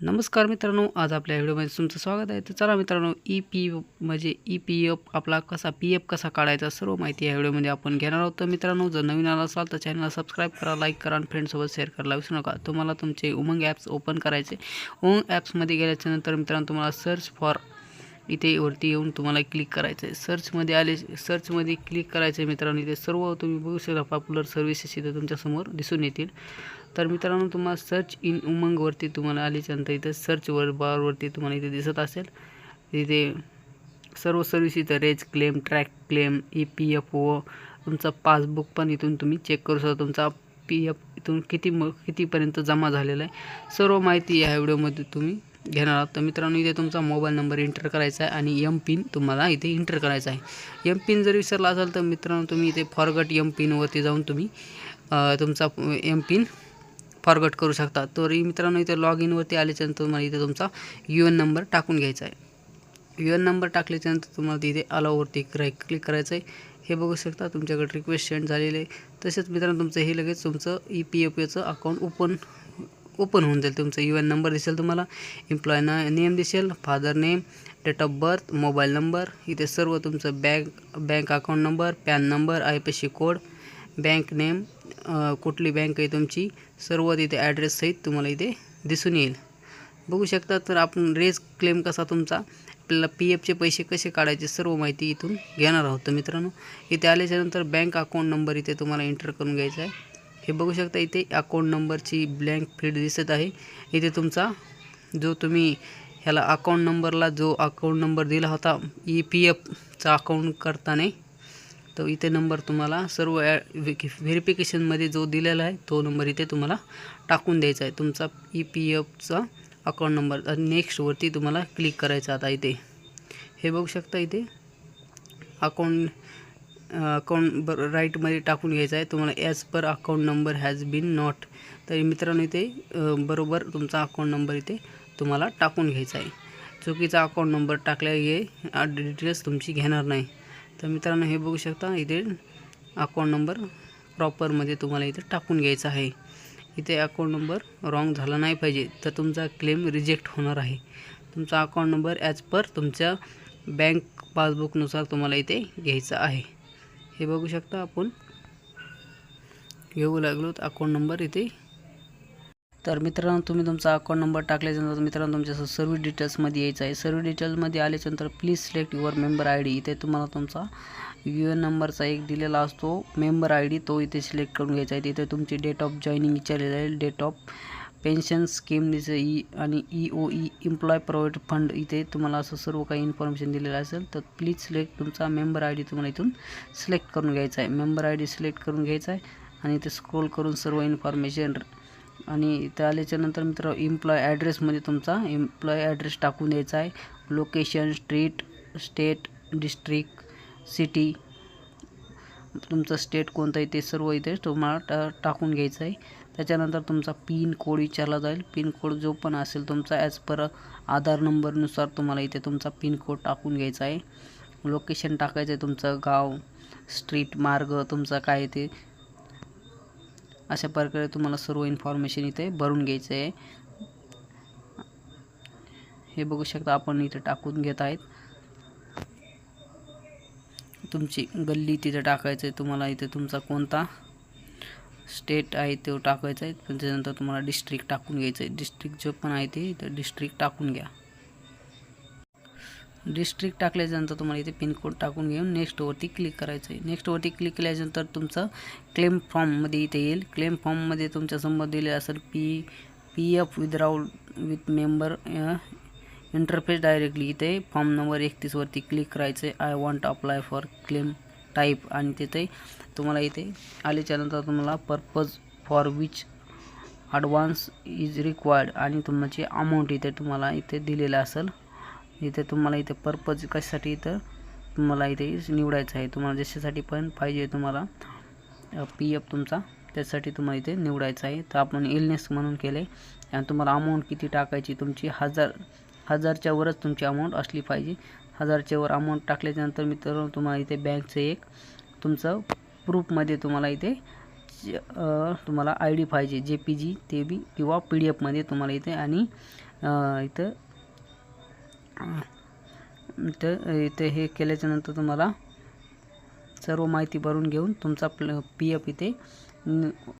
नमस्कार मित्रांनो आज आपल्या व्हिडिओमध्ये तुमचं स्वागत आहे. तर चला मित्रांनो ई पी म्हणजे ई पी एफ आपला कसा पी एफ कसा काढायचा सर्व माहिती या व्हिडिओमध्ये आपण घेणार आहोत. तर मित्रांनो जर नवीन आला असाल तर चॅनलला सबस्क्राईब करा लाईक करा आणि फ्रेंडसोबत शेअर करायला विसरू नका. तुम्हाला तुमचे उमंग ॲप्स ओपन करायचे. उमंग ॲप्समध्ये गेल्याच्यानंतर मित्रांनो तुम्हाला सर्च फॉर इथे वरती येऊन तुम्हाला क्लिक करायचं आहे सर्चमध्ये आले सर्चमध्ये क्लिक करायचं आहे मित्रांनो इथे सर्व तुम्ही बघू शकता. पॉप्युलर सर्व्हिसेस इथे तुमच्यासमोर दिसून येतील. तर मित्रांनो तुम्हाला सर्च इन उमंगवरती तुम्हाला आल्याच्यानंतर इथे सर्चवर बारवरती तुम्हाला इथे दिसत असेल. इथे सर्व सर्व्हिस इथं raise claim track claim E P F O तुमचा पासबुक पण इथून तुम्ही चेक करू शकता. तुमचा पी एफ इथून किती म कितीपर्यंत जमा झालेला आहे सर्व माहिती या व्हिडिओमध्ये तुम्ही घेणार आहात. तर मित्रांनो इथे तुमचा मोबाईल नंबर एंटर करायचा आहे आणि एम पिन तुम्हाला इथे एंटर करायचा आहे. एम पिन जर विसरला असाल तर मित्रांनो तुम्ही इथे फॉरगट एम पिनवरती जाऊन तुम्ही तुमचा एम पिन फॉरगट करू शकता. तरी मित्रांनो इथे लॉग इनवरती आल्याच्यानंतर तुम्हाला इथे तुमचा यू एन नंबर टाकून घ्यायचा आहे. यू एन नंबर टाकल्याच्यानंतर तुम्हाला तिथे अलावरती क्राय क्लिक करायचं आहे. हे बघू शकता तुमच्याकडे रिक्वेस्ट सेंड झालेले आहे. तसेच मित्रांनो तुमचं हे लगेच तुमचं ई पी एफ एचं अकाउंट ओपन ओपन होऊन जाईल. तुमचं यू एन नंबर दिसेल तुम्हाला. एम्प्लॉय न नेम दिसेल father name date of birth mobile number इथे सर्व तुमचं bank bank account number PAN number I P C code bank name कुठली बँक आहे तुमची? सर्व तिथे ॲड्रेस सहित तुम्हाला इथे दिसून येईल. बघू शकता तर आपण रेस क्लेम कसा तुमचा? आपल्याला पी एफचे पैसे कसे काढायचे सर्व माहिती इथून घेणार आहोत तर मित्रांनो. इथे आल्याच्यानंतर बँक अकाउंट नंबर इथे तुम्हाला एंटर करून घ्यायचा आहे. हे बघू शकता इथे अकाउंट नंबरची ब्लँक फील्ड दिसत आहे. इथे तुमचा जो तुम्ही ह्याला अकाउंट नंबरला जो अकाउंट नंबर दिला होता ई पी एफचा अकाउंट करताना तर इथे नंबर तुम्हाला सर्व व्हेरिफिकेशनमध्ये जो दिलेला आहे तो नंबर इथे तुम्हाला टाकून द्यायचा आहे. तुमचा ई पी एफचा अकाउंट नंबर आणि नेक्स्टवरती तुम्हाला क्लिक करायचं आता इथे. हे बघू शकता इथे. अकाउंट अकाउंट ब राईटमध्ये टाकून घ्यायचं आहे. तुम्हाला as per account number has been not तर मित्रांनो इथे बरोबर तुमचा अकाउंट नंबर इथे तुम्हाला टाकून घ्यायचा आहे. चुकीचा अकाउंट नंबर टाकल्या हे डिटेल्स तुमची घेणार नाही. तर मित्रांनो हे बघू शकता इथे अकाउंट नंबर प्रॉपरमध्ये तुम्हाला इथे टाकून घ्यायचा आहे. इथे अकाउंट नंबर रॉंग झाला नाही पाहिजे तर तुमचा क्लेम रिजेक्ट होणार आहे. तुमचा अकाउंट नंबर ॲज पर तुमच्या बँक पासबुकनुसार तुम्हाला इथे घ्यायचा आहे. हे बघू शकता आपण. घेऊ लागलो अकाउंट नंबर इथे तर मित्रांनो तुम्ही तुमचा अकाउंट नंबर टाकल्याच्यानंतर मित्रांनो तुमच्या सर्व्हिस डिटेल्समध्ये यायचं आहे. सर्व्हिस डिटेल्समध्ये आल्याच्यानंतर please select your member I D इथे तुम्हाला तुमचा यू एन नंबरचा एक दिलेला असतो. मेंबर आय डी तो इथे सिलेक्ट करून घ्यायचा आहे. तिथे तुमची डेट ऑफ जॉईनिंग विचारलेलं आहे. डेट ऑफ पेन्शन स्कीम दिसे ई आणि E O E employee provide fund इथे तुम्हाला असं सर्व काही इन्फॉर्मेशन दिलेलं असेल तर प्लीज सिलेक्ट तुमचा मेंबर आय डी तुम्हाला इथून सिलेक्ट करून घ्यायचा आहे. मेंबर आय डी सिलेक्ट करून घ्यायचा आहे. आणि इथे स्क्रोल करून सर्व इन्फॉर्मेशन आणि इथं आल्याच्यानंतर मित्र एम्प्लॉय ॲड्रेसमध्ये म्हणजे तुमचा. एम्प्लॉय ॲड्रेस टाकून द्यायचा आहे. Location street state district city तुमचं स्टेट कोणतं आहे ते सर्व इथे तुम्हाला टा टाकून घ्यायचं आहे. त्याच्यानंतर तुमचा पिन कोड विचारला जाईल. पिन कोड जो पण असेल तुमचा ॲज पर आधार नंबरनुसार तुम्हाला इथे तुमचा पिन कोड टाकून घ्यायचा आहे. लोकेशन टाकायचं आहे तुमचं गाव स्ट्रीट मार्ग तुमचा काय ते. अशा प्रकारे तुम्हाला सर्व इन्फॉर्मेशन इथे भरून घ्यायचं आहे हे बघू शकता आपण इथे टाकून घेत आहेत. तुमची गल्ली तिथे टाकायचं आहे तुम्हाला इथे तुमचा कोणता स्टेट आहे तो टाकायचा आहे पण त्याच्यानंतर तुम्हाला डिस्ट्रिक्ट टाकून घ्यायचं आहे डिस्ट्रिक्ट जो पण आहे ते इथं डिस्ट्रिक्ट टाकून घ्या. डिस्ट्रिक्ट टाकल्याच्यानंतर तुम्हाला इथे पिनकोड टाकून घेऊन नेक्स्टवरती क्लिक करायचं आहे. नेक्स्टवरती क्लिक केल्याच्यानंतर तुमचं क्लेम फॉर्ममध्ये इथे येईल. क्लेम फॉर्ममध्ये तुमच्यासमोर दिले असेल P P F withdrawal with member interface directly इथे फॉर्म नंबर एकतीसवरती क्लिक करायचं आहे I want apply for claim type आणि तिथे तुम्हाला इथे आल्याच्यानंतर तुम्हाला purpose for which advance is required आणि तुमची अमाऊंट इथे तुम्हाला इथे दिलेलं असेल. इथे तुम्हाला इथे पर्पज कशासाठी इथं तुम्हाला इथे निवडायचं आहे. तुम्हाला जशासाठी पण पाहिजे तुम्हाला पी एफ तुमचा त्यासाठी तुम्हाला इथे निवडायचं आहे. तर आपण इलनेस म्हणून केले. आणि तुम्हाला अमाऊंट किती टाकायची तुमची हजार हजारच्या वरच तुमची अमाऊंट असली पाहिजे. हजारच्या वर अमाऊंट टाकल्याच्यानंतर मित्रांनो तुम्हाला इथे बँकचं एक तुमचं प्रूफमध्ये तुम्हाला इथे तुम्हाला आय डी पाहिजे. जे पी जी ते बी किंवा पी डी एफमध्ये तुम्हाला इथे आणि इथं इथं इथे हे केल्याच्यानंतर तुम्हाला सर्व माहिती भरून घेऊन तुमचा प्ल पी एफ इथे